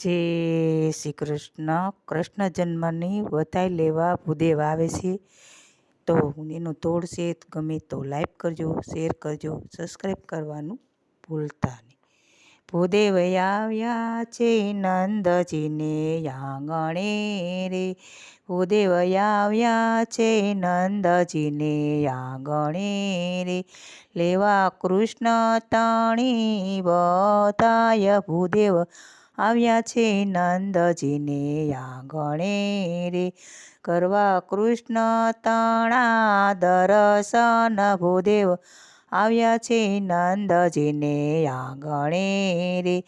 જય શ્રી કૃષ્ણ કૃષ્ણ જન્મની વધાઈ લેવા ભૂદેવ આવે છે. તો એનું તોડ છે, ગમે તો લાઈક કરજો શેર કરજો સબસ્ક્રાઈબ કરવાનું ભૂલતા નહીં. ભૂદેવ આવ્યા છે નંદજીને આંગણે રે. ભૂદેવ આવ્યા છે નંદજીને આંગણે રે. લેવા કૃષ્ણ તાણી બતાય ભૂદેવ આવ્યા છે નંદજીને આંગણે રે, કરવા કૃષ્ણ તણા દર્શન ભૂદેવ. આવ્યા છે નંદજીને આંગણે રે,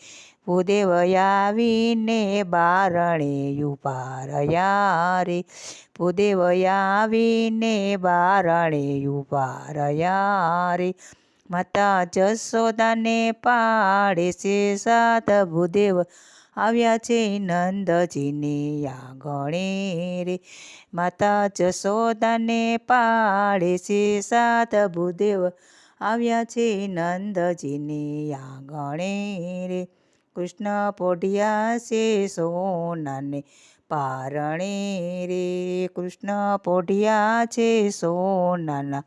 ભૂદેવ આવીને બારણે ઊભા રહ્યા રે. ભૂદેવ આવીને બારણે ઊભા રે. માતા જશોદાને પાડે છે સાત ભૂદેવ. આવ્યા છે નંદજીને આંગણે રે. માતા જશોદાને પાડે છે સાત ભૂદેવ. આવ્યા છે નંદજીને આંગણે રે. કૃષ્ણ પોઢિયા છે સોનાને પારણે રે. કૃષ્ણ પોઢિયા છે સોનાના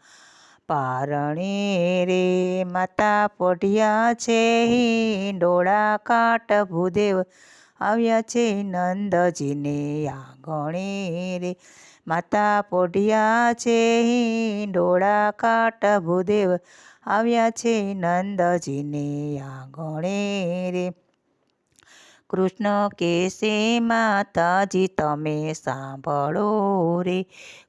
પારણે રે માતા પોઢિયા છે ડોળા કાટ ભૂદેવ આવ્યા છે નંદજીને આંગણે રે. માતા પોઢિયા છે ડોળા કાટ ભૂદેવ આવ્યા છે નંદજીને આંગણે રે. કૃષ્ણ કેસે માતાજી, તમે સાંભળો રે.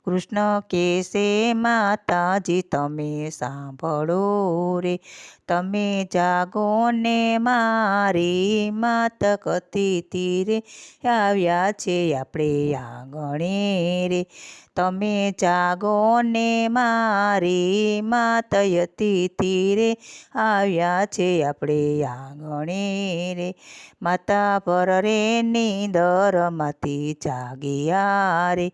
કૃષ્ણ કેસે માતાજી, તમે સાંભળો રે. તમે જાગો ને મારી માત કથી તીરે આવ્યા છે આપણે આંગણે રે. તમે જાગો ને મારી માતયતી તીરે આવ્યા છે આપણે આંગણે રે. માતા પર રે નીંદરમાંથી જાગ્યા રે.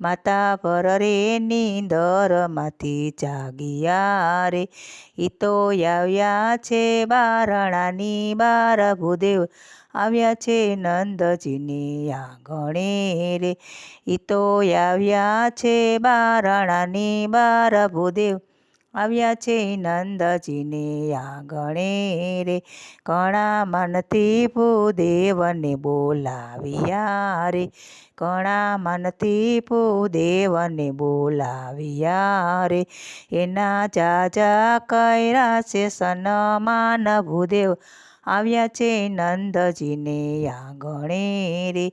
માતા પર રે નીંદરમાંથી જાગ્યા રે. ઈ તો આવ્યા છે બારણાની બાર ભૂદેવ, આવ્યા છે નંદજીની આંગણે રે. ઈ તો આવ્યા છે બારણાની બાર ભૂદેવ આવ્યા છે નંદજીને, આંગણે રે, કણા મનથી ભૂદેવને બોલાવ્યા રે, કણા મનથી ભૂદેવને બોલાવ્યા રે, એના જાજા કર્યા છે સન્માન ભૂદેવ. આવ્યા છે નંદજીને, આંગણે રે,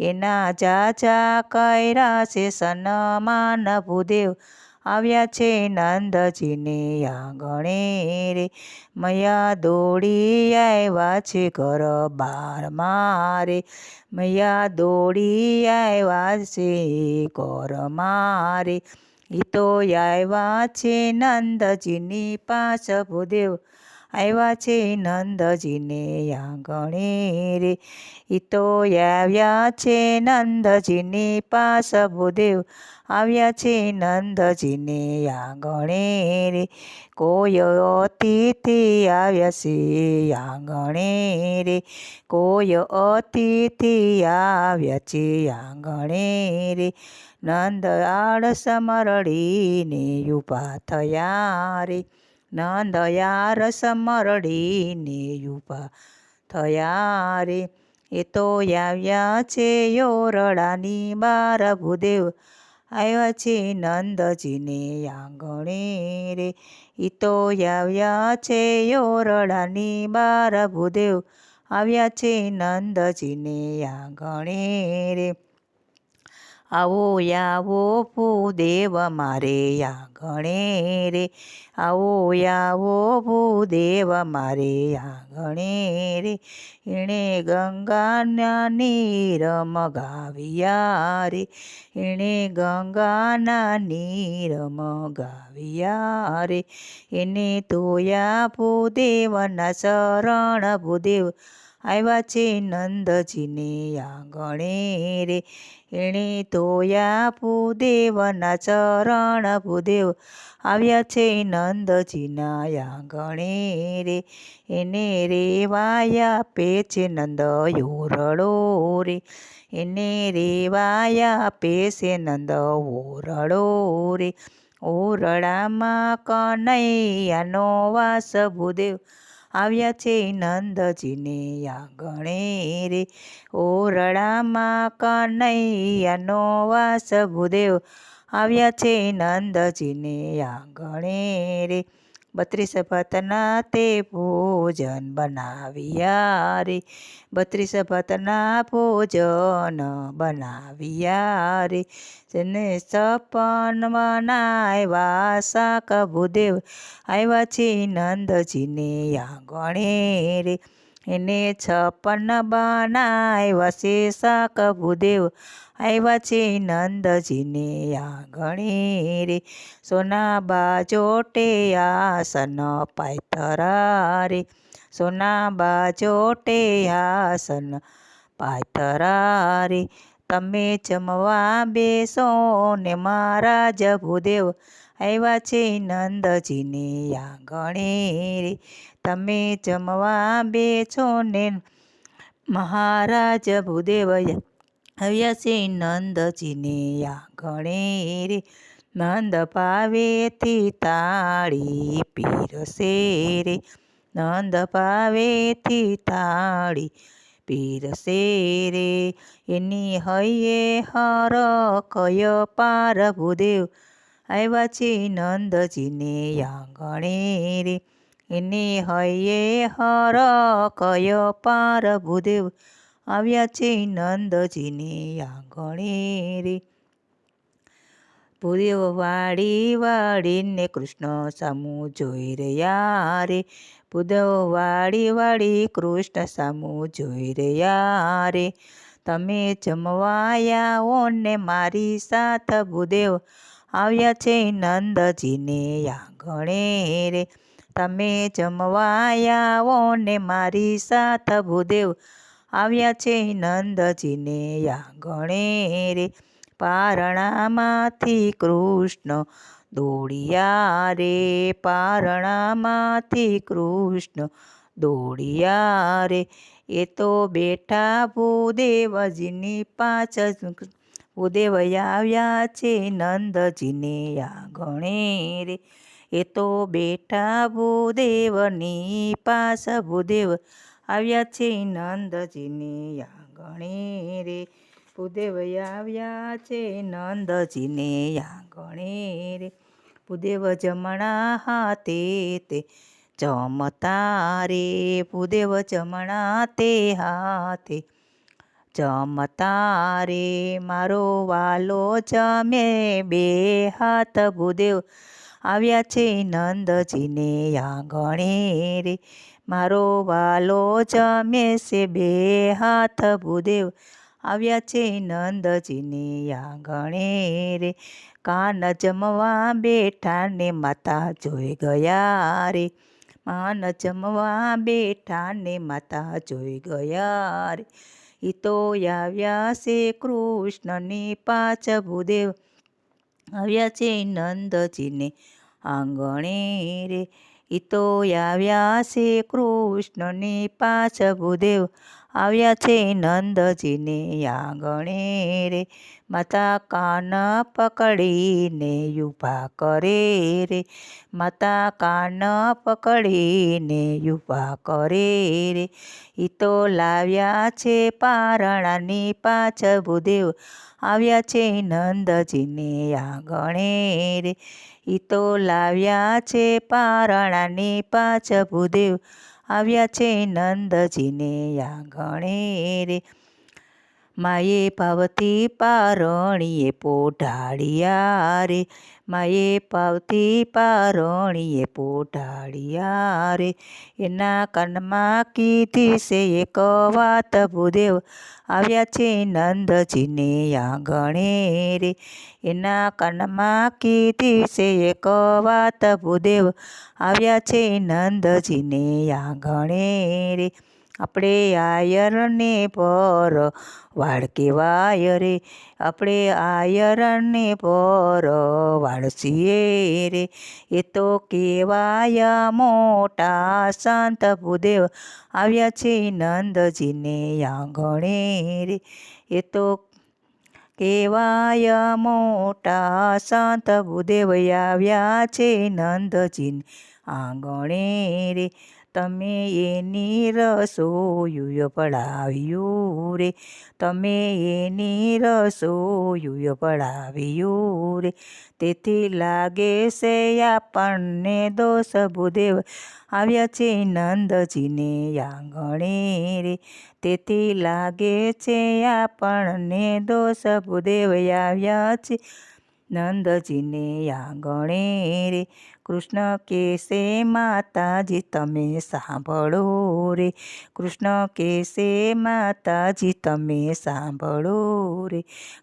એના જાજા કર્યા છે સન્માન ભૂદેવ. આવ્યા છે નંદજીને આંગણે રે મૈયા દોડી આવ્યા છે ઘર બાર મારે, મૈયા દોડી આવ્યા છે ઘર મારે. એ તો આવ્યા છે નંદજીની પાછ ભૂદેવ આવ્યા છે નંદજીને આંગણે રે. ઈ તો આવ્યા છે નંદજીની પાસ, ભૂદેવ આવ્યા છે નંદજીને આંગણે રે. કોઈ અતિથિ આવ્યા છે આંગણે રે. કોઈ અતિથિ આવ્યા છે આંગણે રે. નંદ આળસ મરડીને ઊભા થયા રે. નંદયા રસ મરડીને ઊભા થયા રે. એ તો આવ્યા છે યોરડાની બાર ભૂદેવ આવ્યા છે નંદજીને આંગણે રે. એ તો આવ્યા છે યોરડાની બાર ભૂદેવ આવ્યા છે નંદજીને આંગણે રે. આવો આવો ભૂદેવ મારે આંગણે રે. આવો આવો ભૂદેવ મારે આંગણે રે. એણે ગંગાના નીર મગાવ્યા રે. એણે ગંગાના નીર મગાવ્યા રે. એને ધોયા ભૂદેવના શરણ ભૂદેવ આવ્યા છે નંદજીને આંગણે રે. એણે ધોયા ભૂદેવના ચરણ, ભૂદેવ આવ્યા છે નંદજીના આંગણે રે. એને રેવાયા પે છે નંદ યોરડો રે. એને રેવાયા પે છે નંદ ઓરડો રે. ઓરડામાં કનૈયાનો વાસ, ભૂદેવ આવ્યા છે નંદજીને આંગણે રે ઓરડામાં કનૈયાનો વાસ ભૂદેવ. આવ્યા છે નંદજીને આંગણે રે બત્રીસ ભતના તે ભોજન બનાવ્યા રે બત્રીસ ભતના ભોજન બનાવ્યા રે જેને સપન બનાવ્યા શાક ભૂદેવ આવ્યા છે નંદજીને આંગણે રે એને છપ્પન બનાવ્યા છે શાક ભૂદેવ આવ્યા છે નંદજીને આંગણે રે. સોના બાજોટે આસન પાયતરા રે સોનાબા બાજોટે આસન પાયતરા રે તમે જમવા બેસો ને મહારાજ જભુદેવ આવ્યા છે નંદજીને આંગણે રે. તમે જમવા બેસો ને મહારાજ ભૂદેવ આવ્યા છે નંદજીને આંગણે રે નંદ ભાવેથી તાળી પીરસે રે. નંદ ભાવેથી તાળી પીરસે રે. એની હૈયે હર કય પાર ભૂદેવ આવ્યા છે નંદજીને આંગણે રે. એને હૈયે હર કય પાર ભૂદેવ આવ્યા છે નંદજીને આંગણે રે. ભૂદેવ વાળી વાળીને કૃષ્ણ સામું જોઈ રહ્યા રે. ભૂદેવ વાળી વાળી કૃષ્ણ સામું જોઈ રહ્યા રે. તમે જમવાયા ને મારી સાથ ભૂદેવ, આવ્યા છે નંદજીને આંગણે રે. તમે જમવાયા ને મારી સાથ ભૂદેવ આવ્યા છે નંદજીને આંગણે રે? પારણામાંથી કૃષ્ણ દોડિયા રે, પારણામાંથી કૃષ્ણ દોડિયા રે. એ તો બેઠા ભૂદેવજીની પાછળ ભૂદેવ આવ્યા છે નંદજીને આંગણે રે? એ તો બેઠા ભૂદેવની પાસ ભૂદેવ આવ્યા છે નંદજીને આંગણે રે. ભૂદેવ આવ્યા છે નંદજીને આંગણે રે. ભૂદેવ જમણા હાથે તે ચમતા રે. ભૂદેવ જમણા તે હાથે ચમતા રે. મારો વાલો જમે બે હાથ. ભૂદેવ આવ્યા છે નંદજીને આંગણે રે. મારો વાલો જમે છે, બે હાથ ભૂદેવ. આવ્યા છે નંદજીની આંગણે રે. કાન જમવા બેઠા ને માતા જોઈ ગયા રે. માન જમવા બેઠા ને માતા જોઈ ગયા રે. ઈ તો આવ્યા છે કૃષ્ણની પાછ ભૂદેવ. આવ્યા છે નંદજીને આંગણે રે. ઈ તો આવ્યા છે કૃષ્ણની પાછ ભૂદેવ આવ્યા છે નંદજીને આંગણે રે, માતા કાન પકડીને યુભા કરે રે. માતા કાન પકડીને યુભા કરે રે. ઈ લાવ્યા છે પારણાની પાછ ભૂદેવ આવ્યા છે નંદજીને આંગણે રે ઈ તો લાવ્યા છે પારણાની પાછ ભૂદેવ આવ્યા છે નંદજીને આંગણે રે. માએ પાવતી પારણીએ પોઢાડિયા રે. માએ પાવતી પારણીએ પોઢાડિયા રે. એના કાનમાં કીધી છે એક વાત, ભૂદેવ, આવ્યા છે નંદજીને આંગણે રે. એના કાનમાં કીધી છે એક વાત, ભૂદેવ, આવ્યા છે નંદજીને આંગણે રે. આપણે આયરને પર વાળ કેવાય રે. આપણે આયરને પર વાળ રે. એ તો કેવાય મોટા સંત ભૂદેવ. આવ્યા છે નંદજીને આંગણે રે. એ તો કેવાય મોટા સંત ભૂદેવ. આવ્યા છે નંદજીને આંગણે રે. તમે એની રસોયું પડાવ્યું રે તમે એની રસોયું પડાવ્યું રે તેથી લાગે છે આપણને દોષ ભૂદેવ આવ્યા છે નંદજીને આંગણે રે. તેથી લાગે છે આપણને દોષ ભૂદેવ આવ્યા છે નંદજીને આંગણે રે. કૃષ્ણ કેસે માતાજી, તમે સાંભળો રે. કૃષ્ણ કેસે માતાજી, તમે સાંભળો રે.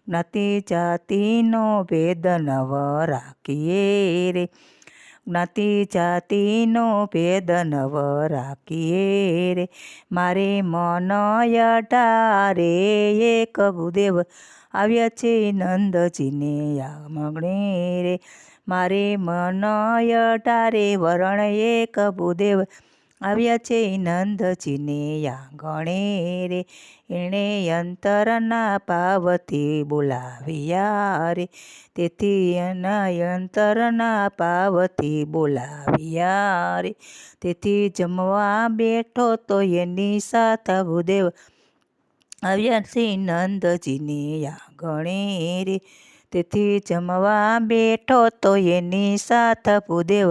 જ્ઞાતિ જાતિનો ભેદ નવ રાખીએ રે. જ્ઞાતિ જાતિનો ભેદ નવ રાખીએ રે. મારે મન અઢારે એક ભૂદેવ આવ્યા છે નંદજીને આંગણે રે. મારે મનય અઢારે વરણ એક ભૂદેવ. આવ્યા છે નંદજીને આંગણે રે. એણે અંતરના પાવતી બોલાવ્યા રે. તેથી એના અંતરના પાવતી બોલાવ્યા રે. તેથી જમવા બેઠો તો એની સાથ ભૂદેવ. આવ્યા છે નંદજીને આંગણે રે. તેથી જમવા બેઠો તો એની સાથ ભૂદેવ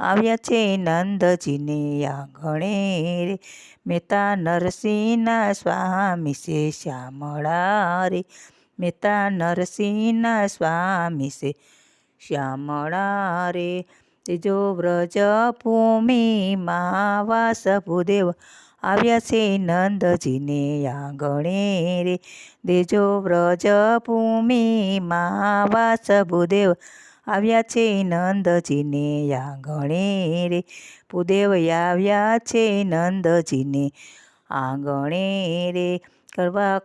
આવ્યા છે નંદજીને આંગણે. રે મહેતા નરસિંહના સ્વામી છે શ્યામળા રે મહેતા નરસિંહના સ્વામી છે શ્યામળા રે તેજો વ્રજ ભૂમિમાં વાસ ભૂદેવ આવ્યા છે નંદજીને આંગણે રે. દેજો વ્રજ ભૂમિમાં વાસ ભૂદેવ આવ્યા છે નંદજીને આંગણે રે. ભૂદેવ આવ્યા છે નંદજીને આંગણે રે. કરવા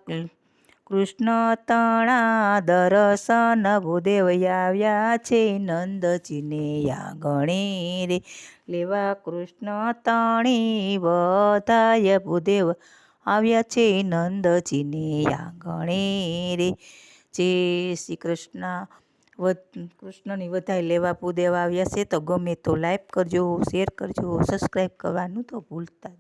કૃષ્ણ તણા દર્શન ભૂદેવ આવ્યા છે. નંદજીને આંગણે રે લેવા કૃષ્ણ તણી બધાય ભૂદેવ આવ્યા છે. નંદજીને આંગણે રે જે શ્રી કૃષ્ણ કૃષ્ણની વધાઈ લેવા ભૂદેવ આવ્યા છે. તો ગમે તો લાઈક કરજો શેર કરજો સબસ્ક્રાઈબ કરવાનું તો ભૂલતા